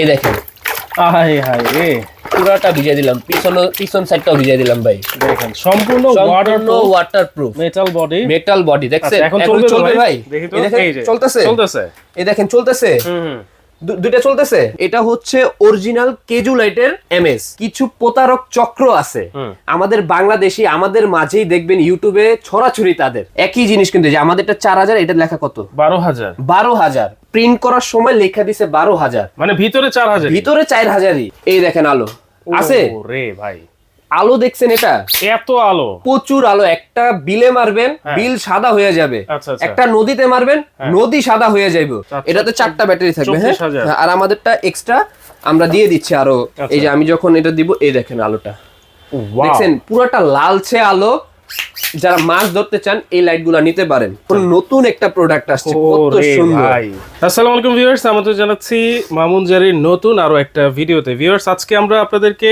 এই দেখেন। High high রে। পুরাটা ভিজিয়ে দিলাম। পিছন পিছন সাইডটাও ভিজিয়ে দিলাম ভাই। দেখেন সম্পূর্ণ সম্পূর্ণ water waterproof metal body metal body দেখছেন? এখন চলবে ভাই? দেখি তো। এই চলতেছে? চলতেছে। এই দেখেন চলতেছে? হুম দুইটা চলতেছে? এটা হচ্ছে অরিজিনাল কেজু লাইটের এমএস কিছু প্রতারক চক্র আছে। আমাদের বাংলাদেশি আমাদের মাঝেই দেখবেন ইউটিউবে ছড়াছড়ি তাদের। একই জিনিস কিন্তু যে আমাদেরটা চার হাজার এটা লেখা কত? বারো হাজার। বারো হাজার। প্রিন্ট করার সময় লেখা দিছে বারো হাজার। মানে ভিতরে চার হাজার ভিতরে চার হাজারই। এই দেখেন আলো। আছে? রে ভাই। আলো দেখছেন এটা? এত আলো? প্রচুর আলো। একটা বিলে মারবেন হ্যাঁ। বিল সাদা হয়ে যাবে। আচ্ছা, আচ্ছা। একটা নদীতে মারবেন নদী সাদা হয়ে যাবে আচ্ছা, এটাতে চারটা ব্যাটারি থাকবে হ্যাঁ? 24,000 হ্যাঁ, আর আমাদেরটা এক্সট্রা আমরা দিয়ে দিচ্ছি আরও। এই যে আমি যখন এটা দিব এই দেখেন আলোটা। দেখছেন? পুরোটা লালচে আলো। যারা মাছ ধরতে চান এই লাইটগুলো নিতে পারেন। নতুন একটা প্রোডাক্ট আসছে। কত সুন্দর। আসসালামু আলাইকুম ভিউয়ার্স আমাদের জানাচ্ছি মামুন জারির নতুন আরও একটা ভিডিওতে ভিউয়ার্স আজকে আমরা আপনাদেরকে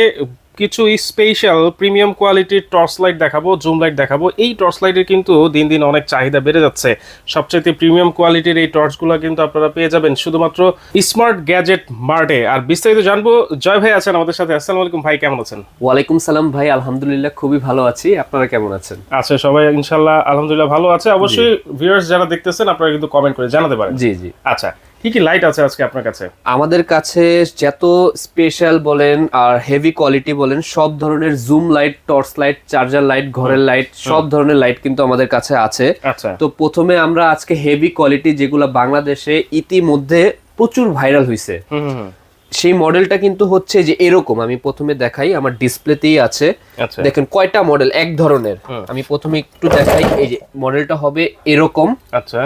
কিছু স্পেশাল প্রিমিয়াম কোয়ালিটির টর্চ লাইট দেখাবো জুম লাইট দেখাবো। এই টর্চ লাইটের কিন্তু দিন দিন অনেক চাহিদা বেড়ে যাচ্ছে। সবচেয়ে প্রিমিয়াম কোয়ালিটির এই টর্চগুলো কিন্তু আপনারা পেয়ে যাবেন শুধুমাত্র স্মার্ট গ্যাজেট মার্টে আর বিস্তারিত জানব জয় ভাই আছেন আমাদের সাথে। আসসালামু আলাইকুম ভাই কেমন আছেন? ওয়ালাইকুম সালাম ভাই আলহামদুলিল্লাহ খুবই ভালো আছি। আপনারা কেমন আছেন? আচ্ছা সবাই ইনশাল্লাহ আলহামদুলিল্লাহ ভালো আছে। অবশ্যই ভিউয়ার্স যারা দেখতেছেন আপনারা কিন্তু কমেন্ট করে জানাতে পারেন। জি জি। আচ্ছা কি কি লাইট আছে আজকে আপনার কাছে? আমাদের কাছে যত স্পেশাল বলেন আর হেভি কোয়ালিটি বলেন সব ধরনের zoom light torch light charger light ঘরের লাইট সব ধরনের লাইট কিন্তু আমাদের কাছে আছে। আচ্ছা। তো প্রথমে আমরা আজকে হেভি কোয়ালিটি যেগুলো বাংলাদেশে ইতিমধ্যে প্রচুর ভাইরাল হয়েছে হুম হুম হুম। সেই মডেলটা কিন্তু হচ্ছে যে এরকম আমি প্রথমে দেখাই আমার ডিসপ্লেতেই আছে। আচ্ছা। দেখেন কয়টা মডেল এক ধরনের। আমি প্রথমে একটু দেখাই এই যে মডেলটা হবে এরকম। আচ্ছা।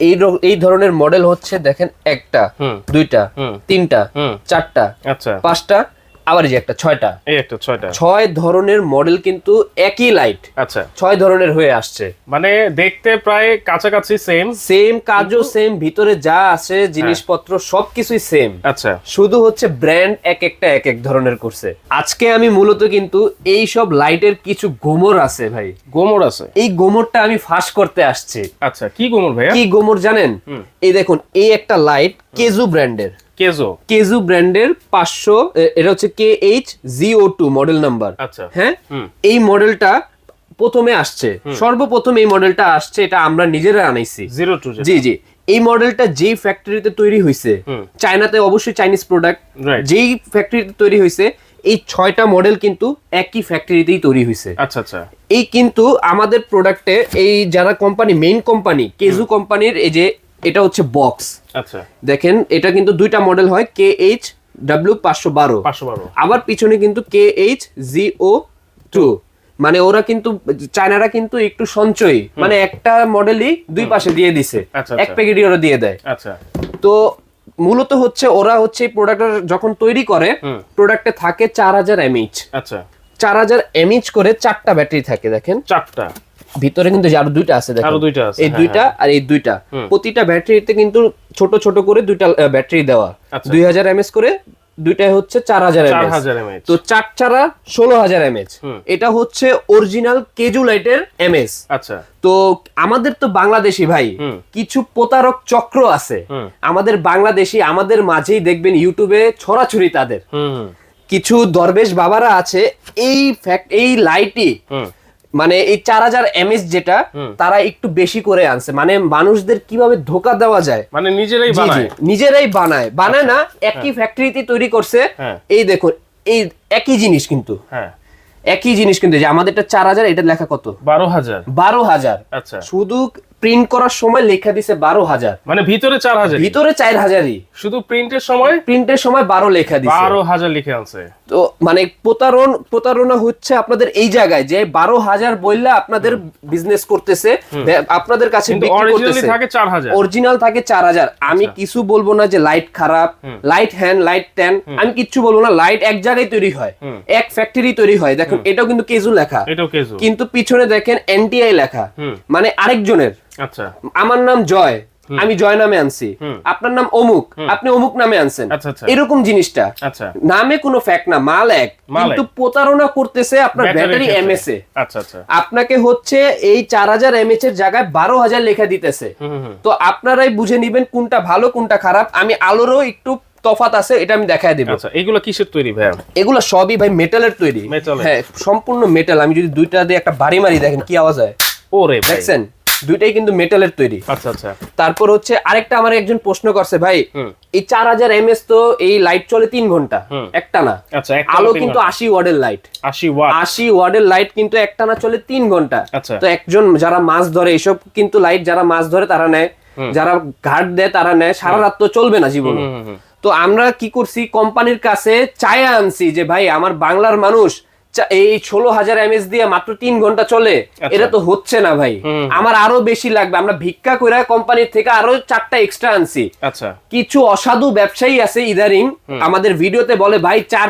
এই এই ধরনের মডেল হচ্ছে দেখেন একটা হুম। দুইটা হুম। তিনটা হুম। চারটা আচ্ছা। পাঁচটা আবার যে একটা ছয়টা। এই একটা ছয়টা। ছয় ধরনের মডেল কিন্তু একই লাইট আচ্ছা। ছয় ধরনের হয়ে আসছে। মানে দেখতে প্রায় কাছাকাছি সেম সেম কাজও সেম ভিতরে যা আছে জিনিসপত্র সবকিছুই সেম আচ্ছা। শুধু হচ্ছে ব্র্যান্ড এক একটা এক এক ধরনের করছে। আজকে আমি মূলত কিন্তু এই সব লাইটের কিছু গোমর আছে ভাই। গোমর আছে? এই গোমরটা আমি ফাঁস করতে আসছি। আচ্ছা কি গোমর ভাই কি গোমর জানেন? এই দেখুন এই একটা লাইট কেজু ব্র্যান্ডের কেজো? কেজু ব্র্যান্ডের পাঁচশো এটা হচ্ছে K H GO two model number আচ্ছা। হ্যাঁ? এই মডেলটা প্রথমে আসছে। সর্বপ্রথম এই মডেলটা আসছে এটা আমরা নিজেরা আনাইছি। Zero two G G. এই মডেলটা যেই ফ্যাক্টরিতে তৈরি হয়েছে। চায়নাতে অবশ্যই চাইনিজ প্রোডাক্ট. যেই ফ্যাক্টরিতে তৈরি হয়েছে এই ছয়টা মডেল কিন্তু একই ফ্যাক্টরিতেই তৈরি হয়েছে আচ্ছা আচ্ছা। এই কিন্তু আমাদের প্রোডাক্টে এই যারা কোম্পানি মেইন কোম্পানি কেজু কোম্পানির এই যে এটা হচ্ছে বক্স আচ্ছা। দেখেন এটা কিন্তু দুইটা মডেল হয় কে এইচ ডাব্লিউ পাঁচশো বারো। পাঁচশো বারো। আবার পিছনে কিন্তু কে এইচ জিও টু মানে ওরা কিন্তু চায়নারা কিন্তু একটু সঞ্চয়ী। মানে একটা মডেলই দুই পাশে দিয়ে দিছে। আচ্ছা, এক আচ্ছা। প্যাকেটই ওরা দিয়ে দেয়। আচ্ছা। তো মূলত হচ্ছে ওরা হচ্ছে এই প্রোডাক্টটা যখন তৈরি করে প্রোডাক্টে থাকে চার হাজার এমএইচ আচ্ছা। চার হাজার এমএইচ করে চারটা ব্যাটারি থাকে দেখেন। চারটা। ভিতরে কিন্তু আরও দুইটা আছে আরও দুইটা আছে, এই হ্যাঁ, দুইটা আর এই দুইটা। প্রতিটা ব্যাটারিতে কিন্তু ছোট ছোট করে দুইটা ব্যাটারি দেওয়া। আচ্ছা। দুই হাজার এমএস করে দুইটাই হচ্ছে চার হাজার চার এমএস। তো চার চারা ষোলো হাজার এমএচ হুম। এটা হচ্ছে অরিজিনাল কেজু লাইটের এমএস। আচ্ছা। তো আমাদের তো বাংলাদেশি ভাই কিছু প্রতারক চক্র আছে। আমাদের বাংলাদেশি আমাদের মাঝেই দেখবেন ইউটিউবে ছড়াছড়ি তাদের। কিছু দরবেশ বাবারা আছে এই ফ্যাক্ট এই লাইটই মানে এই চার হাজার এমএস যেটা তারা একটু বেশি করে আনছে। মানে মানুষদের কীভাবে ধোকা দেওয়া যায়? মানে নিজেরাই বানায়। নিজেরাই বানায়। বানায় না একই ফ্যাক্টরিতে তৈরি করছে। হ্যাঁ। এই দেখুন এই একই জিনিস কিন্তু। হ্যাঁ। একই জিনিস কিন্তু যে আমাদেরটা চার হাজার এটা লেখা কত? বারো হাজার। বারো হাজার। আচ্ছা। শুধু প্রিন্ট করার সময় লেখা দিছে বারো হাজার। মানে ভিতরে চার হাজার ভিতরে চার হাজারই। শুধু প্রিন্টের সময়? প্রিন্টের সময় বারো লেখা দিছে। বারো হাজার লিখে আনছে। তো মানে প্রতারণ প্রতারণা হচ্ছে আপনাদের এই জায়গায় যে বারো হাজার বললে আপনাদের বিজনেস করতেছে আপনাদের কাছে কিন্তু বিক্রি অরিজিনালি করতেছে। থাকে চার হাজার। অরিজিনাল থাকে চার হাজার। আমি আচ্ছা। কিছু বলব না যে লাইট খারাপ লাইট হ্যান্ড লাইট ট্যান আমি কিচ্ছু বলব না লাইট এক জায়গায় তৈরি হয়। এক ফ্যাক্টরি তৈরি হয়। দেখেন এটাও কিন্তু কেজু লেখা। কিন্তু পিছনে দেখেন এনটিআই লেখা। মানে আরেকজনের। আচ্ছা। আমার নাম জয়। আমি জয় নামে আনছি। আপনার নাম অমুক আপনি অমুক নামে আনছেন। আচ্ছা, আচ্ছা। এরকম জিনিসটা। আচ্ছা। নামে কোনো ফ্যাক্ট না মাল এক। কিন্তু প্রতারণা করতেছে আপনার ব্যাটারি। এমএস এ। আপনাকে হচ্ছে এই চার হাজার এমএচ এর জায়গায় বারো হাজার লেখা দিতেছে। তো আপনারাই বুঝে নিবেন কোনটা ভালো কোনটা খারাপ। আমি আলোরও একটু তফাত আছে এটা আমি দেখায় দিব। আচ্ছা এগুলো কিসের তৈরি ভাইয়া? এগুলো সবই ভাই মেটালের তৈরি। হ্যাঁ সম্পূর্ণ মেটাল আমি যদি দুইটা দিয়ে একটা বাড়ি মারি দেখেন কি আওয়াজ হয়। ওরে ভাই। দেখছেন? দুইটাই কিন্তু মেটালের তৈরি। আচ্ছা আচ্ছা। তারপর হচ্ছে আরেকটা আমার একজন প্রশ্ন করছে ভাই এই চার হাজার এমএস তো এই লাইট চলে তিন ঘণ্টা একটা না। আচ্ছা আলো কিন্তু। আশি ওয়ার্ডের লাইট আশি ওয়াট। আশি ওয়ার্ডের লাইট কিন্তু একটা না চলে তিন ঘণ্টা। আচ্ছা। তো একজন যারা মাছ ধরে এসব কিন্তু লাইট যারা মাছ ধরে তারা নেয়। যারা ঘাট দেয় তারা নেয়। সারা রাত তো চলবে না জীবনে। তো আমরা কি করছি? কোম্পানির কাছে চায়া আনছি যে ভাই আমার বাংলার মানুষ এই ষোলো হাজার এমএস দিয়ে মাত্র তিন ঘণ্টা চলে। আচ্ছা। এটা তো হচ্ছে না ভাই। আমার আরও বেশি লাগবে। আমরা ভিক্ষা করে কোম্পানির থেকে আরও চারটা এক্সট্রা আনছি। আচ্ছা। কিছু অসাধু ব্যবসায়ী আছে ইদারিং আমাদের ভিডিওতে বলে ভাই চার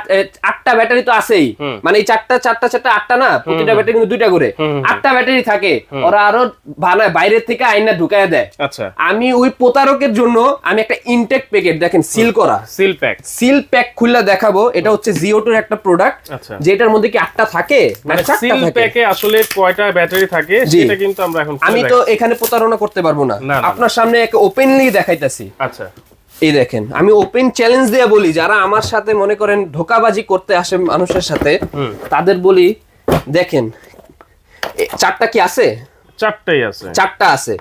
আটটা ব্যাটারি তো আছেই। মানে এই চারটা চারটা চারটা আটটা না? প্রতিটা ব্যাটারি কিন্তু দুইটা করে। আটটা ব্যাটারি থাকে। ওরা আরও বানায় বাইরের থেকে আইনা ঢুকায় দেয়। আচ্ছা। আমি ওই প্রতারকের জন্য আমি একটা ইনটেক প্যাকেট দেখেন সিল করা। সিল প্যাক সিল প্যাক খুললা দেখাবো। এটা হচ্ছে জিও টুর একটা প্রোডাক্ট আচ্ছা। যেটার মধ্যে কি আটটা থাকে? মানে সিল প্যাকে আসলে কয়টা ব্যাটারি থাকে সেটা কিন্তু আমরা এখন আমি তো এখানে প্রতারণা করতে পারব না। আপনার সামনে এক ওপেনলি দেখাইতাছি। আচ্ছা। এই দেখেন আমি ওপেন চ্যালেঞ্জ দিয়ে বলি যারা আমার সাথে মনে করেন ধোকাবাজি করতে আসে মানুষের সাথে তাদের বলি দেখেন চারটা কি আছে? চারটাই আছে। চারটা আছে।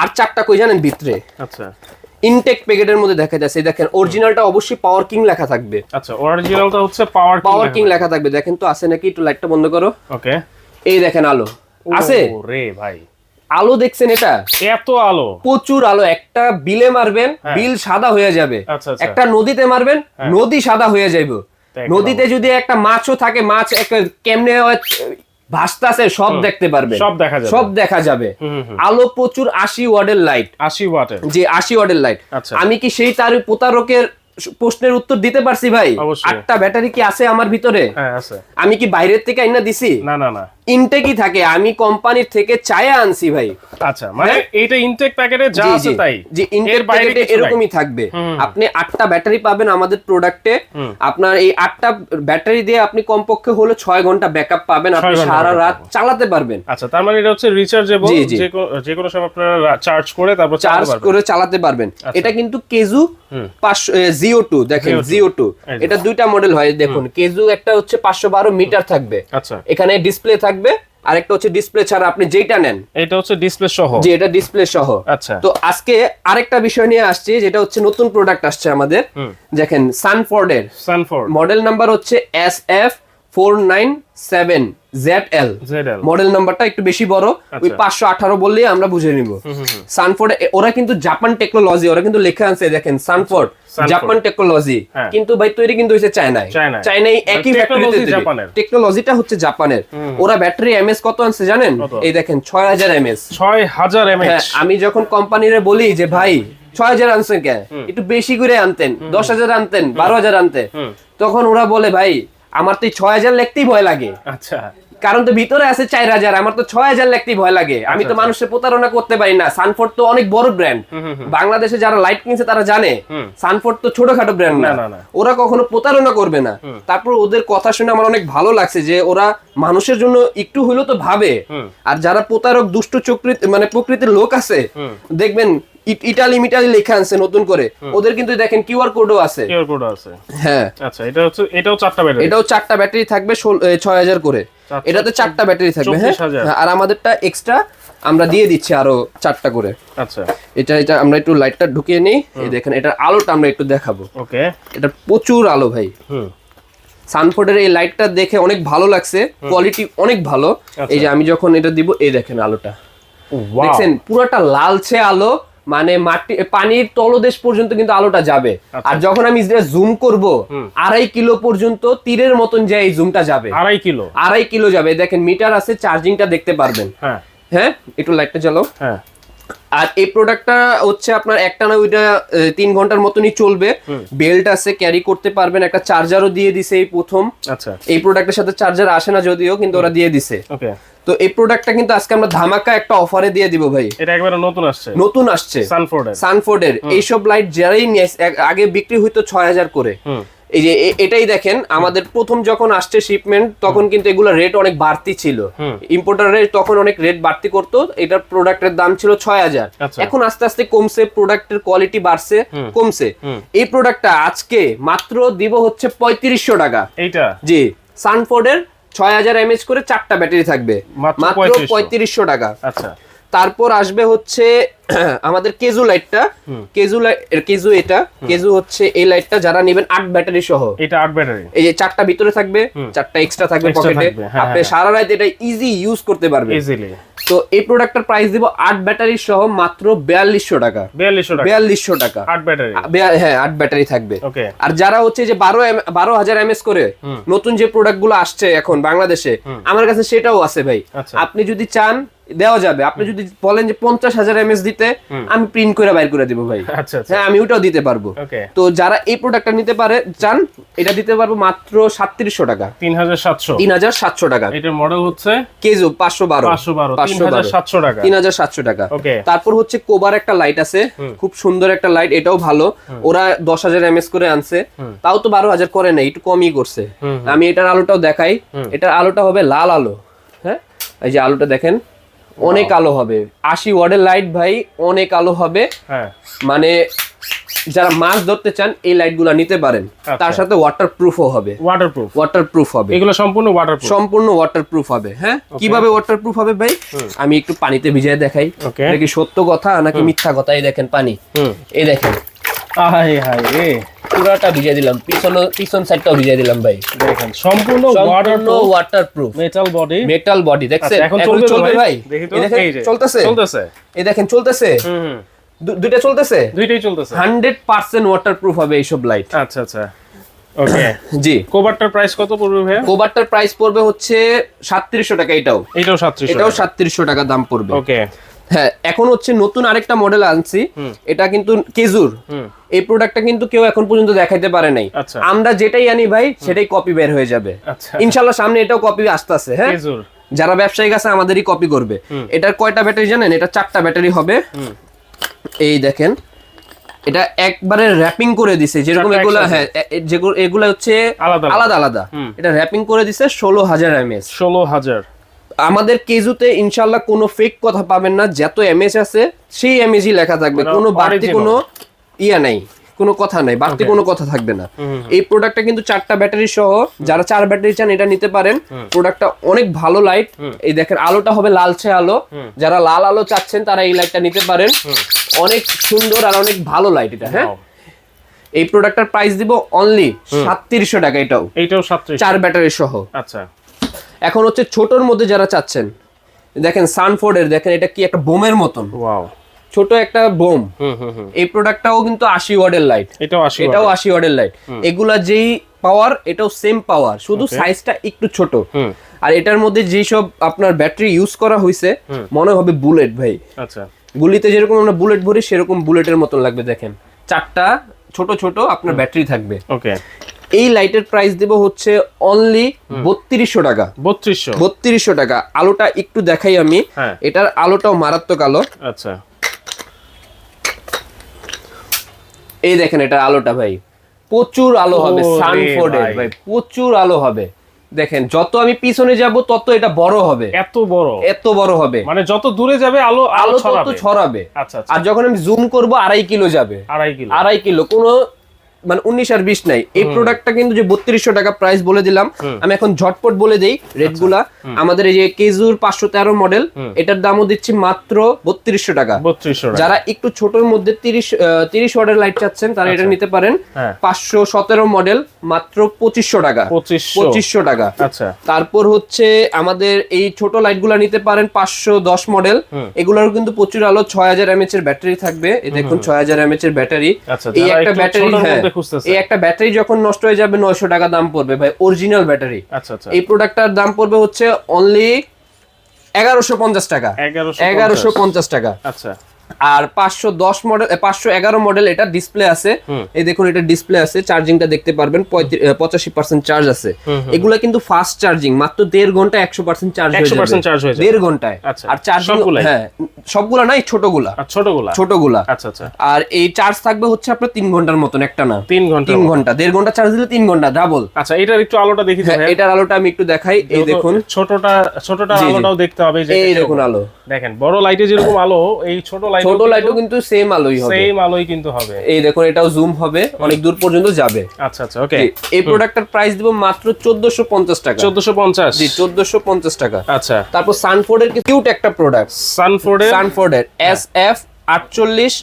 আর চারটা কই জানেন ভিতরে? আচ্ছা। ইনটেক প্যাকেটের মধ্যে দেখা যাচ্ছে। দেখেন অরিজিনালটা অবশ্যই পাওয়ার কিং লেখা থাকবে। আচ্ছা অরিজিনালটা হচ্ছে পাওয়ার পাওয়ার কিং লেখা থাকবে। দেখেন তো আছে নাকি? একটু লাইটটা বন্ধ করো। ওকে এই দেখেন আলো। আছে? রে ভাই। আলো দেখছেন এটা? এত আলো। প্রচুর আলো। একটা বিলে মারবেন হ্যাঁ। বিল সাদা হয়ে যাবে। আচ্ছা, আচ্ছা। একটা নদীতে মারবেন নদী সাদা হয়ে যাবে। নদীতে যদি একটা মাছও থাকে মাছ একটা কেমনে ভাসতাছে সব দেখতে পারবে সব দেখা যাবে। সব দেখা যাবে। আলো প্রচুর আশি ওয়ার্ডের লাইট আশি ওয়াটের। যে আশি ওয়ার্ডের লাইট আচ্ছা। আমি কি সেই তার প্রতারকের প্রশ্নের উত্তর দিতে পারছি ভাই। আটটা ব্যাটারি কি আছে আমার ভিতরে? হ্যাঁ আমি কি বাইরের থেকে আইনা দিছি? না না না। ইনটেকই থাকে আমি কোম্পানির থেকে চায়া আনছি ভাই। আচ্ছা মানে হ্যাঁ? এইটা ইনটেক প্যাকেটে যা আছে তাই? জি ইনটেক প্যাকেটে এরকমই থাকবে। আপনি আটটা ব্যাটারি পাবেন আমাদের প্রোডাক্টে আপনার এই আটটা ব্যাটারি দিয়ে আপনি কমপক্ষে হলে ছয় ঘণ্টা ব্যাকআপ পাবেন। আপনি সারা রাত চালাতে পারবেন। আচ্ছা তার মানে এটা হচ্ছে রিচার্জেবল। যে কোনো- যে কোনো সময় আপনারা চার্জ করে তারপর চার্জ করে চালাতে পারবেন। এটা কিন্তু কেজু জিও টু দেখেন জিও টু এটা দুইটা মডেল হয় দেখুন। কেজু একটা হচ্ছে পাঁচশো বারো মিটার থাকবে। আচ্ছা। এখানে ডিসপ্লে থাকবে আরেকটা হচ্ছে ডিসপ্লে ছাড়া আপনি যেটা নেন। এটা হচ্ছে ডিসপ্লে সহ। জি এটা ডিসপ্লে সহ। আচ্ছা। তো আজকে আরেকটা বিষয় নিয়ে আসছি যেটা হচ্ছে নতুন প্রোডাক্ট আসছে আমাদের। দেখেন সানফোর্ডের সানফোর্ড মডেল নাম্বার হচ্ছে S F four nine seven Z L. Model নাম্বারটা একটু বেশি বড় ওই আচ্ছা। পাঁচশো আঠারো বললেই আমরা বুঝে নিব। সানফোর্ড ওরা কিন্তু জাপান টেকনোলজি ওরা কিন্তু লেখা আছে দেখেন সানফোর্ড। Japan technology. হ্যাঁ। কিন্তু ভাই তৈরি কিন্তু হয়েছে চায়নায়। চায়নায়। মানে একই ফ্যাক্টরিতে টেকনোলজিটা হচ্ছে জাপানের। ওরা ব্যাটারি এমএস কত আনছে জানেন? এই দেখেন ছয় হাজার এমএস। ছয় হাজার হ্যাঁ আমি যখন কোম্পানিরে বলি যে ভাই ছয় হাজার আনছেন কেন? একটু বেশি করে আনতেন দশ হাজার আনতেন বারো হাজার আনতেন। তখন ওরা বলে ভাই আমার তো ছয় হাজার লিখতেই ভয় লাগে। আচ্ছা। কারণ তো ভিতরে আছে চার হাজার আমার তো ছয় হাজার লিখতেই ভয় লাগে। আমি তো মানুষের প্রতারণা করতে পারি না। সানফোর্ড তো অনেক বড় ব্র্যান্ড বাংলাদেশে যারা লাইট কিনছে তারা জানে। সানফোর্ড তো ছোটখাটো ব্র্যান্ড না। ওরা কখনো প্রতারণা করবে না। তারপর ওদের কথা শুনে আমার অনেক ভালো লাগছে যে ওরা মানুষের জন্য একটু হইলেও তো ভাবে। আর যারা প্রতারক দুষ্ট চক্রিত মানে প্রকৃতির লোক আছে দেখবেন ইটালি মিটালি লেখা আছে নতুন করে। ওদের কিন্তু দেখেন কিউআর কোডও আছে। কিউআর কোড আছে। হ্যাঁ। আচ্ছা এটা হচ্ছে এটাও চারটা ব্যাটারি। এটাও চারটা ব্যাটারি থাকবে ছয় হাজার করে। চারটা- এটাতে চারটা ব্যাটারি থাকবে হ্যাঁ? 24,000 হ্যাঁ, আর আমাদেরটা এক্সট্রা আমরা দিয়ে দিচ্ছি আরও চারটা করে। আচ্ছা। এটা এটা আমরা একটু লাইটটা ঢুকিয়ে নিই। এই দেখেন এটার আলোটা আমরা একটু দেখাবো। ওকে। এটা প্রচুর আলো ভাই। হুম। সানফোর্ডের এই লাইটটা দেখে অনেক ভালো লাগছে। কোয়ালিটি অনেক ভালো। এই যে আমি যখন এটা দিব এই দেখেন আলোটা। দেখছেন পুরোটা লালচে আলো। মানে মাটি পানির তলদেশ পর্যন্ত কিন্তু আলোটা যাবে। আর যখন আমি জুম করব আড়াই কিলো পর্যন্ত তীরের মতন যে এই জুমটা যাবে। আড়াই কিলো? আড়াই কিলো যাবে। দেখেন মিটার আছে চার্জিংটা দেখতে পারবেন। হ্যাঁ। হ্যাঁ? একটু লাইটটা জ্বালাও। হ্যাঁ। আর এই প্রোডাক্টটা হচ্ছে আপনার একটা না ওইটা তিন ঘণ্টার মতনই চলবে। বেল্ট আছে ক্যারি করতে পারবেন। একটা চার্জারও দিয়ে দিছে এই প্রথম। আচ্ছা। এই প্রোডাক্টের সাথে চার্জার আসে না যদিও কিন্তু ওরা দিয়ে দিছে। ওকে তো এই প্রোডাক্টটা কিন্তু আজকে আমরা ধামাকা একটা অফারে দিয়ে দিব ভাই। এটা একবারে নতুন আসছে। নতুন আসছে। সানফোর্ডের সানফোর্ডের এইসব লাইট যারাই আগে বিক্রি হইতো ছয় হাজার করে। এই যে এটাই দেখেন আমাদের প্রথম যখন আসছে শিপমেন্ট তখন কিন্তু এগুলো রেট অনেক বাড়তি ছিল। হুম। ইম্পোর্টার তখন অনেক রেট বাড়তি করতো। এটার প্রোডাক্টের দাম ছিল ছয় হাজার। আচ্ছা। এখন আস্তে আস্তে কমছে প্রোডাক্টের কোয়ালিটি বাড়ছে কমছে। এই প্রোডাক্টটা আজকে মাত্র দিব হচ্ছে পঁয়ত্রিশশো টাকা। এইটা? জি। সানফোর্ডের ছয় হাজার এমএচ করে চারটা ব্যাটারি থাকবে। মাত্র মাত্র 3500 পঁয়ত্রিশশো টাকা। আচ্ছা। তারপর আসবে হচ্ছে আমাদের কেজু লাইটটা। কেজু লাইট কেজু এটা। কেজু হচ্ছে এই লাইটটা যারা নেবেন আট ব্যাটারি সহ। এটা আট ব্যাটারি। এই যে চারটা ভিতরে থাকবে চারটা এক্সট্রা থাকবে পকেটে হ্যাঁ, আপনি হ্যাঁ। সারা রাত এটা ইজি ইউজ করতে পারবেন। ইজিলি তো এই প্রোডাক্টটার প্রাইস দিব আট ব্যাটারি সহ মাত্র বিয়াল্লিশশো টাকা। বিয়াল্লিশশো টাকা। বিয়াল্লিশশো টাকা। আট ব্যাটারি। হ্যাঁ আট ব্যাটারি থাকবে। ওকে আর যারা হচ্ছে যে বারো বারো হাজার এমএস করে নতুন যে প্রোডাক্টগুলো আসছে এখন বাংলাদেশে আমার কাছে সেটাও আছে ভাই। আচ্ছা। আপনি যদি চান দেওয়া যাবে। আপনি যদি বলেন যে পঞ্চাশ হাজার এমএস দিতে আমি প্রিন্ট করে বাইর করে দিব ভাই। আচ্ছা আচ্ছা হ্যাঁ আমি ওটাও দিতে পারব। তো যারা এই প্রোডাক্টটা নিতে পারে চান এটা দিতে পারব মাত্র সাতত্রিশশো টাকা। তিন হাজার সাতশো। তিন হাজার সাতশো টাকা। এটার মডেল হচ্ছে? কেজো পাঁচশো বারো। পাঁচশো বারো পাঁচশো বারো। সাতশো টাকা। তিন হাজার সাতশো টাকা। তারপর হচ্ছে কোবার একটা লাইট আছে। খুব সুন্দর একটা লাইট এটাও ভালো। ওরা দশ হাজার এমএস করে আনছে। তাও তো বারো হাজার করে নাই একটু কমই করছে। আমি এটার আলোটাও দেখাই। এটার আলোটা হবে লাল আলো। হ্যাঁ? এই যে আলোটা দেখেন। অনেক আলো হবে। আশি ওয়ার্ডের লাইট ভাই অনেক আলো হবে। হ্যাঁ। মানে যারা মাছ ধরতে চান এই লাইটগুলা নিতে পারেন। তার সাথে ওয়াটার প্রুফও হবে। ওয়াটারপ্রুফ ওয়াটার প্রুফ হবে। এগুলো সম্পূর্ণ ওয়াটারপ্রুফ সম্পূর্ণ ওয়াটার প্রুফ হবে হ্যাঁ? কীভাবে ওয়াটার প্রুফ হবে ভাই? আমি একটু পানিতে ভিজিয়ে দেখাই। নাকি এটা কি সত্য কথা নাকি মিথ্যা কথা? এই দেখেন পানি। হুম। এই দেখেন। হাই হাই রে। পুরাটা দিলাম। পিছন পিছন সাইডটাও দিলাম ভাই। দেখেন সম্পূর্ণ waterproof waterproof metal body metal body দেখছেন? এখন চলবে চলবে ভাই? চলতেছে? চলতেছে। এই দেখেন চলতেছে? দুইটা চলতেছে? দুইটাই চলতেছে। হান্ড্রেড পার্সেন্ট ওয়াটার প্রুফ হবে এইসব লাইট আচ্ছা আচ্ছা। ওকে জি। কোভারটার প্রাইস কত পড়বে ভাইয়া? কোবারটার প্রাইস পড়বে হচ্ছে সাতত্রিশশো টাকা এটাও। এটাও সাতত্রিশ এটাও সাতত্রিশশো টাকা দাম পড়বে। ওকে হ্যাঁ এখন হচ্ছে নতুন আরেকটা মডেল আনছি। এটা কিন্তু কেজুর। এই প্রোডাক্টটা কিন্তু কেউ এখন পর্যন্ত দেখাইতে পারে নাই। আচ্ছা। আমরা যেটাই আনি ভাই সেটাই কপি বের হয়ে যাবে। আচ্ছা। ইনশাল্লাহ সামনে এটাও কপি আসতেছে হ্যাঁ? যারা ব্যবসায়ী আছে আমাদেরই কপি করবে। এটার কয়টা ব্যাটারি জানেন? এটা চারটা ব্যাটারি হবে। এই দেখেন এটা একবারে র্যাপিং করে দিছে। যেরকম এগুলা হ্যাঁ যেগুলো এগুলা হচ্ছে আলাদা আলাদা। আলাদা এটা র্যাপিং করে দিছে ষোলো হাজার এমএস ষোলো হাজার। আমাদের কেজুতে ইনশাল্লাহ কোনো ফেক কথা পাবেন না যত এমএস আছে সেই এমএসই লেখা থাকবে। কোনো বাড়তি কোনো ইয়া নাই কোনো কথা নাই বাড়তি কোনো কথা থাকবে না। এই প্রোডাক্টটা কিন্তু চারটা ব্যাটারি সহ যারা চার ব্যাটারি চান এটা নিতে পারেন। প্রোডাক্টটা অনেক ভালো লাইট এই দেখেন আলোটা হবে লালচে আলো। যারা লাল আলো চাচ্ছেন তারা এই লাইটটা নিতে পারেন। অনেক সুন্দর আর অনেক ভালো লাইট এটা হ্যাঁ? এই প্রোডাক্টটার প্রাইস দিব অনলি সাতত্রিশশো টাকা এটাও। এইটাও সাতত্রিশ চার ব্যাটারি সহ। আচ্ছা। এখন হচ্ছে ছোটর মধ্যে যারা চাচ্ছেন দেখেন সানফোর্ডের দেখেন এটা কি একটা বোমের মতন। ওয়াও। ছোট একটা বোম। এই প্রোডাক্টটাও কিন্তু আশি ওয়ার্ডের লাইট এটাও আসি এটাও আশি ওয়ার্ডের লাইট এগুলা যেই পাওয়ার এটাও সেম পাওয়ার শুধু সাইজটা একটু ছোট। আর এটার মধ্যে যেই সব আপনার ব্যাটারি ইউজ করা হয়েছে মনে হবে বুলেট ভাই। আচ্ছা। গুলিতে যেরকম আমরা বুলেট ভরি সেরকম বুলেটের মতন লাগবে দেখেন। চারটা ছোট ছোট আপনার ব্যাটারি থাকবে। ওকে এই লাইটের প্রাইস দেব হচ্ছে অনলি বত্রিশশো টাকা। বত্রিশশো। বত্রিশশো টাকা। আলোটা একটু দেখাই আমি। হ্যাঁ। এটার আলোটাও মারাত্মক আলো। আচ্ছা। এই দেখেন এটা আলোটা ভাই। প্রচুর আলো হবে সানফোর্ডের ভাই। প্রচুর আলো হবে। দেখেন যত আমি পিছনে যাব তত এটা বড় হবে। এত বড়। এত বড় হবে। মানে যত দূরে যাবে আলো আলো তত ছড়াবে। ছড়াবে। আচ্ছা আচ্ছা। আর যখন আমি জুম করব আড়াই কিলো যাবে। আড়াই কিলো। আড়াই কিলো। কোনো মানে উনিশ আর বিশ নাই। এই প্রোডাক্টটা কিন্তু যে বত্রিশশো টাকা প্রাইস বলে দিলাম আমি এখন ঝটপট বলে দেই রেটগুলা আমাদের এই যে কেজুর পাঁচশো তেরো মডেল এটার দামও দিচ্ছি মাত্র বত্রিশশো টাকা। যারা একটু ছোটর মধ্যে তিরিশ তিরিশ ওয়ার্ডের লাইট চাচ্ছেন তারা এটা নিতে পারেন। হ্যাঁ। পাঁচশো সতেরো মডেল মাত্র পঁচিশশো টাকা। পঁচিশশো। পঁচিশশো টাকা। আচ্ছা। তারপর হচ্ছে আমাদের এই ছোট লাইটগুলা নিতে পারেন পাঁচশো দশ মডেল এগুলোর কিন্তু প্রচুর আলো ছয় হাজার এমএচ এর ব্যাটারি থাকবে। এই দেখুন ছয় হাজার এমএচ এর ব্যাটারি আচ্ছা এই একটা ব্যাটারি হ্যাঁ। মধ্যে খুঁজতেছে। এই একটা ব্যাটারি যখন নষ্ট হয়ে যাবে নয়শো টাকা দাম পড়বে ভাই অরিজিনাল ব্যাটারি। আচ্ছা আচ্ছা। এই প্রোডাক্টটার দাম পড়বে হচ্ছে অনলি এগারোশো পঞ্চাশ টাকা। এগারোশো এগারোশো পঞ্চাশ টাকা। আচ্ছা। আর পাঁচশো দশ মডেল পাঁচশো এগারো মডেল এটা ডিসপ্লে আছে। এই দেখুন এটা ডিসপ্লে আছে চার্জিংটা দেখতে পারবেন পঁচাশি পার্সেন্ট চার্জ আছে। এগুলা কিন্তু ফাস্ট চার্জিং মাত্র দেড় ঘণ্টা একশো পার্সেন্ট চার্জ 100% হয়ে। দেড় ঘন্টায়। আচ্ছা, আর চার্জিং হ্যাঁ সবগুলা নাই ছোটগুলা। ছোটগুলা? ছোটগুলা। আচ্ছা আচ্ছা। আর এই চার্জ থাকবে হচ্ছে আপনার তিন ঘণ্টার মতন একটা না। তিন ঘণ্টা তিন ঘণ্টা দেড় ঘণ্টা চার্জ দিলে তিন ঘণ্টা ডাবল আচ্ছা এটার একটু আলোটা দেখি হ্যাঁ। এটার আলোটা আমি একটু দেখাই এই দেখুন। ছোটটা ছোটটা। আলোটাও দেখতে হবে এই দেখুন। আলো। দেখেন বড় লাইটে যেরকম আলো এই ছোট লাইট ছোট লাইটও কিন্তু সেম আলোই হবে। সেম আলোই কিন্তু হবে। এই দেখুন এটাও জুম হবে অনেক দূর পর্যন্ত যাবে। আচ্ছা আচ্ছা ওকে এই প্রোডাক্টটার প্রাইস দিব মাত্র চোদ্দশো পঞ্চাশ টাকা। চোদ্দশো পঞ্চাশ? জি চোদ্দশো পঞ্চাশ টাকা। আচ্ছা। তারপর সানফোর্ডের কিউট একটা প্রোডাক্ট সানফোর্ডের সানফোর্ডের এস এফ আটচল্লিশ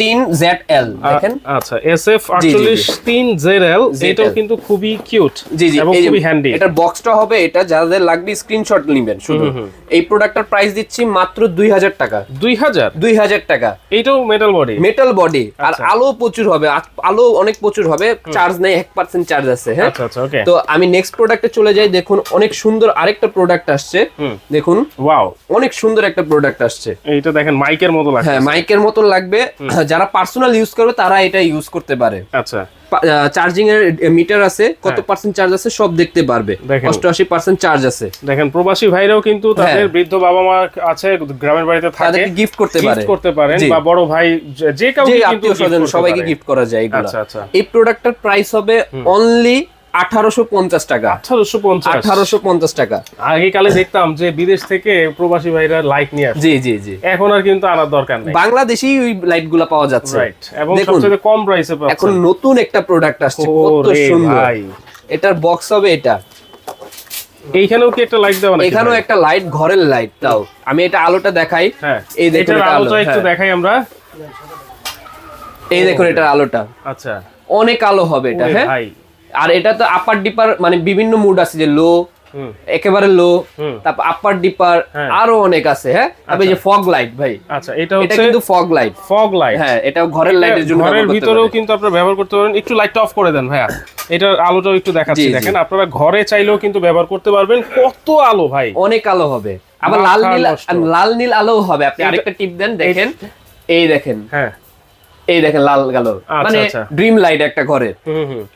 তিন জেড এল দেখেন? আচ্ছা এস এফ আটচল্লিশ তিন জেড এল এটাও কিন্তু খুবই কিউট জি জি এবং খুবই হ্যান্ডি। এটার বক্সটা হবে এটা যাদের লাগবে স্ক্রিনশট নেবেন শুধু। এই প্রোডাক্টটার প্রাইস দিচ্ছি মাত্র দুই হাজার টাকা। দুই হাজার? দুই হাজার টাকা। এইটাও মেটাল বডি মেটাল বডি আর আচ্ছা। আলো প্রচুর হবে আলো অনেক প্রচুর হবে চার্জ নেই এক পার্সেন্ট চার্জ আছে হ্যাঁ? আচ্ছা আচ্ছা তো আমি নেক্সট প্রোডাক্টে চলে যাই দেখুন অনেক সুন্দর আরেকটা প্রোডাক্ট আসছে। দেখুন ওয়াও অনেক সুন্দর একটা প্রোডাক্ট আসছে। এইটা দেখেন মাইকের মতো হ্যাঁ মাইকের মতন লাগবে। যারা পার্সোনাল ইউজ করবে তারা এটা ইউজ করতে পারে। আচ্ছা। চার্জিং এর মিটার আছে কত পার্সেন্ট চার্জ আছে সব দেখতে পারবে। দেখেন। অষ্টআশি পার্সেন্ট চার্জ আছে। দেখেন প্রবাসী ভাইরাও কিন্তু তাদের হ্যাঁ। বৃদ্ধ বাবা মা আছে গ্রামের বাড়িতে থাকে। তাদেরকে গিফট করতে পারে। করতে পারেন বা বড় ভাই যে- কাউকে কিন্তু সবাইকে গিফট করা যায় এগুলো। আচ্ছা, আচ্ছা। এই প্রোডাক্টটার প্রাইস হবে অনলি আঠারোশো পঞ্চাশ টাকা। আঠারোশো পঞ্চাশ। আঠারোশো পঞ্চাশ টাকা। আগেকালে দেখতাম যে বিদেশ থেকে প্রবাসী ভাইরা লাইট নিয়ে আসে। জি জি জি। এখন আর কিন্তু আনার দরকার নেই। ওই লাইটগুলা পাওয়া যাচ্ছে। রাইট এবং সবচেয়ে কম প্রাইসে এখন নতুন একটা প্রোডাক্ট আসছে কত সুন্দর। এটার বক্স হবে এটা। এইখানেও কি একটা লাইট দেওয়া নাকি এখানেও একটা লাইট ঘরের লাইট তাও। আমি এটা আলোটা দেখাই। হ্যাঁ এই দেখুন এটা আলোটা একটু হ্যাঁ। দেখাই আমরা। এই দেখুন এটার আলোটা। আচ্ছা। অনেক আলো হবে এটা হ্যাঁ? আর এটা তো আপার ডিপার মানে বিভিন্ন মুড আছে যে লো একেবারে লো। তারপর আপার ডিপার হ্যাঁ। আরও অনেক আছে হ্যাঁ? তারপর এই যে ফগ লাইট ভাই আচ্ছা এটা এটা হচ্ছে কিন্তু ফগ লাইট ফগ লাইট হ্যাঁ এটা ঘরের লাইটের জন্য ঘরের ভিতরেও কিন্তু আপনারা ব্যবহার করতে পারেন। একটু লাইটটা অফ করে দেন ভাইয়া। এটার আলোটাও একটু দেখাচ্ছি। দেখেন আপনারা ঘরে চাইলেও কিন্তু ব্যবহার করতে পারবেন। কত আলো ভাই। অনেক আলো হবে। আবার লাল নীল লাল নীল আলো হবে। আপনি আরেকটা টিপ দেন দেখেন। এই দেখেন। হ্যাঁ। এই দেখেন লাল আলো আচ্ছা, মানে আচ্ছা। ড্রিম লাইট একটা ঘরের।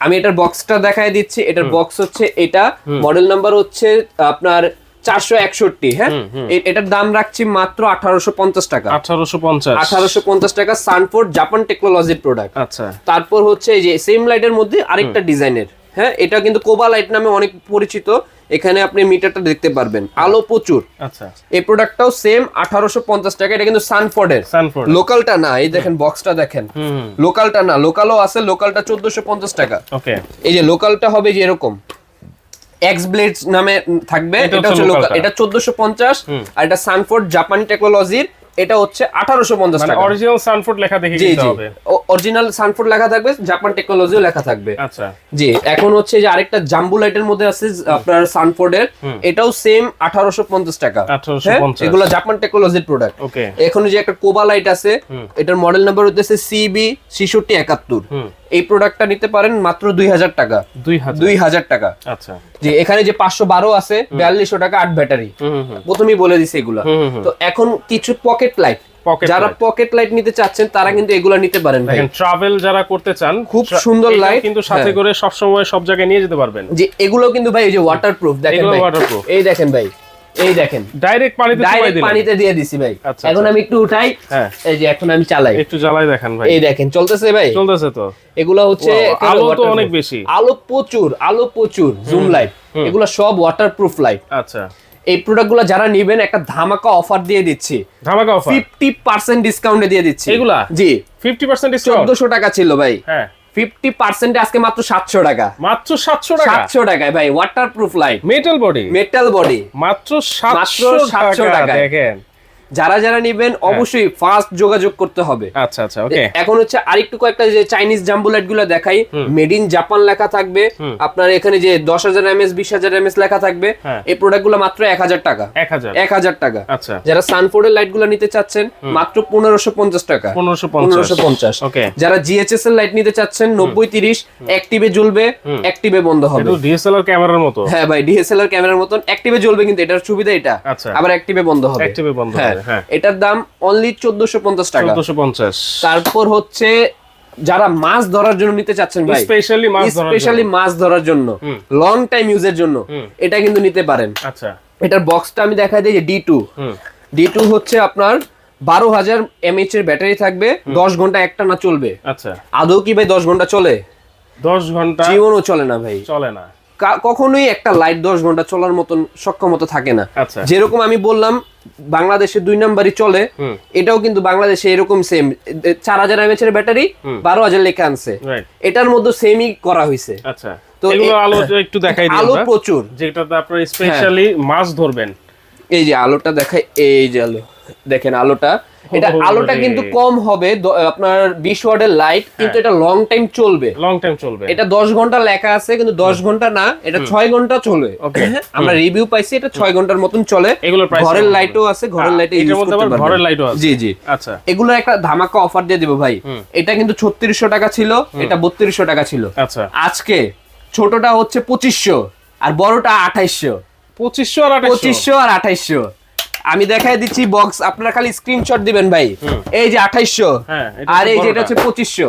আমি এটার বক্সটা দেখায় দিচ্ছি। এটার বক্স হচ্ছে এটা। মডেল নাম্বার হচ্ছে আপনার চারশো একষট্টি হ্যাঁ? এটার দাম রাখছি মাত্র আঠারোশো পঞ্চাশ টাকা। আঠারোশো পঞ্চাশ। আঠারোশো পঞ্চাশ টাকা সানফোর্ড জাপান টেকনোলজির প্রোডাক্ট আচ্ছা। তারপর হচ্ছে এই যে সেম লাইটের মধ্যে আরেকটা ডিজাইনের হ্যাঁ এটা কিন্তু কোবা লাইট নামে অনেক পরিচিত। এখানে আপনি মিটারটা দেখতে পারবেন। আলো প্রচুর। আচ্ছা। এই প্রোডাক্টটাও সেম আঠারোশো পঞ্চাশ টাকা। এটা কিন্তু সানফোর্ডের সানফোর্ড লোকালটা না এই দেখেন বক্সটা দেখেন। হুম লোকালটা না লোকালও আছে লোকালটা চোদ্দশো পঞ্চাশ টাকা। ওকে। এই যে লোকালটা হবে যে এরকম। এক্স ব্লেডস নামে থাকবে এটা হচ্ছে লোকাল এটা চোদ্দশো পঞ্চাশ আর এটা সানফোর্ড জাপান টেকনোলজির এটা হচ্ছে আঠারোশো পঞ্চাশ মানে টাকা। অরিজিনাল সানফোর্ড লেখা দেখে জি জি। অরিজিনাল সানফোর্ড লেখা থাকবে জাপান টেকনোলজিও লেখা থাকবে। আচ্ছা। জি এখন হচ্ছে যে আরেকটা জাম্বু লাইটের মধ্যে আছে আপনার সানফোর্ডের এটাও সেম আঠারোশো পঞ্চাশ টাকা। হ্যাঁ? এগুলো জাপান টেকনোলজির প্রোডাক্ট ওকে। এখন যে একটা কোবা লাইট আছে এটার মডেল নাম্বার হচ্ছে সিবি ছিষট্টি একাত্তর। এই প্রোডাক্টটা নিতে পারেন মাত্র দুই হাজার টাকা। দুই হাজার টাকা। আচ্ছা। যে এখানে যে পাঁচশো বারো আছে বিয়াল্লিশশো টাকা আট ব্যাটারি। প্রথমেই বলে দিছে এগুলো। তো এখন কিছু পকেট লাইট যারা পকেট লাইট নিতে চাচ্ছেন তারা কিন্তু এগুলা নিতে পারেন দেখেন ট্রাভেল যারা করতে চান খুব সুন্দর লাইট কিন্তু সাথে হ্যাঁ। করে সব সময় সব জায়গায় নিয়ে যেতে পারবেন। যে এগুলো কিন্তু ভাই এই যে ওয়াটারপ্রুফ দেখেন ভাই। এই দেখেন ভাই এই দেখেন। ডাইরেক্ট পানিতে ডাইরেক্ট পানিতে দিয়ে দিছি ভাই। আচ্ছা, এখন আচ্ছা। আমি একটু উঠাই হ্যাঁ। এই যে এখন আমি চালাই। একটু জ্বালাই দেখান ভাই। এই দেখেন চলতেছে ভাই? চলতেছে তো। এগুলো হচ্ছে আলো তো অনেক বেশি। আলো প্রচুর আলো প্রচুর জুম লাইট এগুলো সব ওয়াটারপ্রুফ লাইট আচ্ছা। এই প্রোডাক্টগুলো যারা নেবেন একটা ধামাকা অফার দিয়ে দিচ্ছি। ধামাকা অফার ফিফটি পার্সেন্ট ডিসকাউন্টে দিয়ে দিচ্ছি। এগুলা? জি। ফিফটি পার্সেন্ট ডিসকাউন্ট চোদ্দশো টাকা ছিল ভাই। হ্যাঁ। ফিফটি পার্সেন্ট আজকে মাত্র সাতশো টাকা। মাত্র সাতশো টাকা? সাতশো টাকায় ভাই waterproof light metal body metal body মাত্র সাতশো 700 টাকা। দেখেন। যারা যারা নেবেন অবশ্যই ফাস্ট যোগাযোগ করতে হবে। আচ্ছা আচ্ছা ওকে এখন হচ্ছে আরেকটু কয়েকটা যে চাইনিজ জাম্বু লাইটগুলো দেখাই। মেড ইন জাপান লেখা থাকবে। আপনার এখানে যে দশ হাজার এমএস বিশ হাজার এমএস লেখা থাকবে। হ্যাঁ। এই প্রোডাক্টগুলো মাত্র এক হাজার টাকা। এক হাজার। টাকা। আচ্ছা। যারা সানফোর্ডের লাইটগুলো নিতে চাচ্ছেন মাত্র পনেরোশো পঞ্চাশ টাকা। পনেরোশো পঞ্চাশ। পনেরোশো পঞ্চাশ। ওকে। যারা জিএচএস এর লাইট নিতে চাচ্ছেন নব্বই তিরিশ অ্যাক্টিভে জ্বলবে অ্যাক্টিভে বন্ধ হবে। ডিএসএলআর ক্যামেরার মতো। হ্যাঁ ভাই ডিএসএলআর ক্যামেরার মতন অ্যাক্টিভে জ্বলবে কিন্তু এটার সুবিধা এটা। আচ্ছা। আবার অ্যাক্টিভে বন্ধ হবে। অ্যাক্টিভে বন্ধ হ্যাঁ। হ্যাঁ এটার দাম অনলি চোদ্দশো পঞ্চাশ টাকা। চোদ্দশো পঞ্চাশ। তারপর হচ্ছে যারা মাছ ধরার জন্য নিতে চাচ্ছেন ভাই স্পেশালি মাছ ধরার স্পেশালি জন্য। মাছ ধরার জন্য লং টাইম ইউজের জন্য এটা কিন্তু নিতে পারেন। আচ্ছা। এটার বক্সটা আমি দেখাই দিই যে ডি টু ডি টু হচ্ছে আপনার বারো হাজার এমএইচ এর ব্যাটারি থাকবে দশ ঘণ্টা একটা না চলবে। আচ্ছা। আদৌ কি ভাই দশ ঘণ্টা চলে? দশ ঘণ্টা জীবনও চলে না ভাই। চলে না। কখনোই একটা লাইট দশ ঘণ্টা চলার মতন সক্ষমতা থাকে না। আচ্ছা। যেরকম আমি বললাম বাংলাদেশে দুই নাম্বারই চলে এটাও কিন্তু বাংলাদেশে এরকম সেম চার হাজার এমএচ এর ব্যাটারি বারো হাজার লেখা আনছে। এটার মধ্যে সেমই করা হয়েছে। আচ্ছা। তো আলো একটু দেখাই আলো প্রচুর। যেটাতে আপনার স্পেশালি মাছ ধরবেন। এই যে আলোটা দেখায় এই যে আলো। দেখেন আলোটা এটা আলোটা কিন্তু কম হবে আপনার বিশ ওয়াটের লাইট কিন্তু এটা লং টাইম চলবে। লং টাইম চলবে। এটা দশ ঘণ্টা লেখা আছে কিন্তু দশ ঘণ্টা না এটা ছয় ঘণ্টা চলে। হ্যাঁ, আমরা রিভিউ পাইছি এটা ছয় ঘণ্টার মতন চলে। ঘরের লাইটও আছে ঘরের লাইটে আবার ঘরের লাইটও আছে। জি জি। আচ্ছা। এগুলো একটা ধামাকা অফার দিয়ে দিব ভাই। এটা কিন্তু ছত্রিশশো টাকা ছিল এটা বত্রিশশো টাকা ছিল। আচ্ছা। আজকে ছোটটা হচ্ছে পঁচিশশো আর বড়টা আঠাইশশো। পঁচিশশো আর পঁচিশশো আর আঠাইশশো। আমি দেখাই দিচ্ছি বক্স আপনারা খালি স্ক্রিনশট দিবেন ভাই। এই যে আঠাইশশো হ্যাঁ আর এই যে এটা হচ্ছে পঁচিশশো।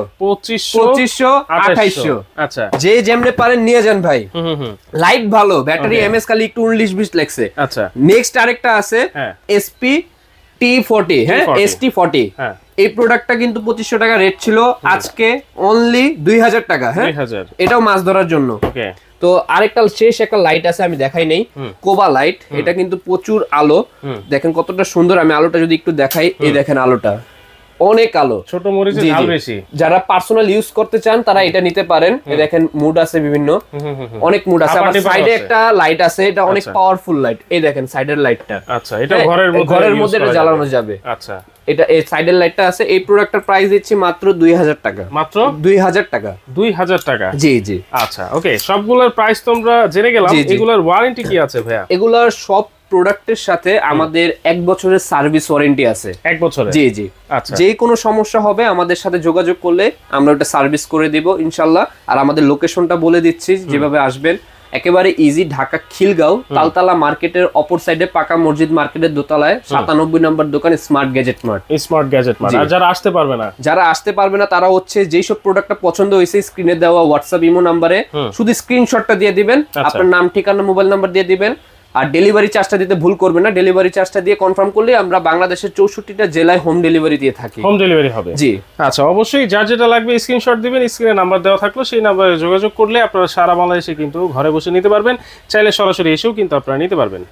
পঁচিশশো আঠাইশশো। আচ্ছা। যে যেমনে পারেন নিয়ে যান ভাই। লাইট ভালো ব্যাটারি. এমএস খালি একটু উনলিশ বিশ লাগছে। আচ্ছা। নেক্সট আরেকটা আছে। এসপি টি ফোর্টি হ্যাঁ T40 এস টি ফোর্টি হ্যাঁ। এই প্রোডাক্টটা কিন্তু পঁচিশশো টাকা রেট ছিল আজকে অনলি দুই হাজার টাকা হ্যাঁ। এটাও মাছ ধরার জন্য। ওকে তো আরেকটা শেষ একটা লাইট আছে আমি দেখাই নেই। কোবা লাইট এটা কিন্তু প্রচুর আলো। দেখেন কতটা সুন্দর আমি আলোটা যদি একটু দেখাই এই দেখেন আলোটা। অনেক আলো ছোট মরিচে জি, ঝাল বেশি। যারা পার্সোনাল ইউজ করতে চান তারা এটা নিতে পারেন। দেখেন মুড আছে বিভিন্ন। অনেক মুড আছে। আপাটিপাও সাইডে একটা লাইট আছে। এটা অনেক আচ্ছা। পাওয়ারফুল লাইট এই দেখেন সাইডের লাইটটা আচ্ছা এটা ঘরের মধ্যে ঘরের মধ্যে এটা জ্বালানো যাবে। আচ্ছা। এটা এই সাইডের লাইটটা আছে। এই প্রোডাক্টের প্রাইস দিচ্ছি মাত্র দুই হাজার টাকা। মাত্র? দুই হাজার টাকা। দুই হাজার টাকা? জি জি। আচ্ছা ওকে সবগুলোর প্রাইস তোমরা জেনে গেলাম। এগুলোর ওয়ারেন্টি কি আছে ভাইয়া? এগুলার সব প্রোডাক্টের সাথে আমাদের এক বছরের সার্ভিস ওয়ারেন্টি আছে। এক বছরে জি জি। আচ্ছা। যে কোনো সমস্যা হবে আমাদের সাথে যোগাযোগ করলে আমরা ওটা সার্ভিস করে দিব ইনশাল্লাহ। আর আমাদের লোকেশনটা বলে দিচ্ছি যেভাবে আসবেন। একেবারে ইজি ঢাকা খিলগাঁও তালতলা মার্কেটের অপর সাইডে পাকা মসজিদ মার্কেটের দোতলায় সাতানব্বই নম্বর দোকান smart gadget mart smart gadget জি। আর যারা আসতে পারবে না? যারা আসতে পারবে না তারা হচ্ছে যেই সব প্রোডাক্টটা পছন্দ হয়েছে স্ক্রিনে দেওয়া হোয়াটসঅ্যাপ ইমো নাম্বারে। শুধু স্ক্রিনশটটা দিয়ে দিবেন। আচ্ছা। আপনার নাম ঠিকানা মোবাইল নাম্বার দিয়ে দিবেন। আর ডেলিভারি চার্জটা দিতে ভুল করবেন না। ডেলিভারি চার্জটা দিয়ে কনফার্ম করলে আমরা বাংলাদেশের চৌষট্টিটা জেলায় হোম ডেলিভারি দিয়ে থাকি। হোম ডেলিভারি হবে। জি। আচ্ছা অবশ্যই যার যেটা লাগবে স্ক্রিনশট দিবেন স্ক্রিনে নাম্বার দেওয়া থাকল সেই নাম্বারে যোগাযোগ করলে আপনারা সারা বাংলাদেশে কিন্তু ঘরে বসে নিতে পারবেন। চাইলে সরাসরি এসেও কিন্তু আপনারা নিতে পারবেন।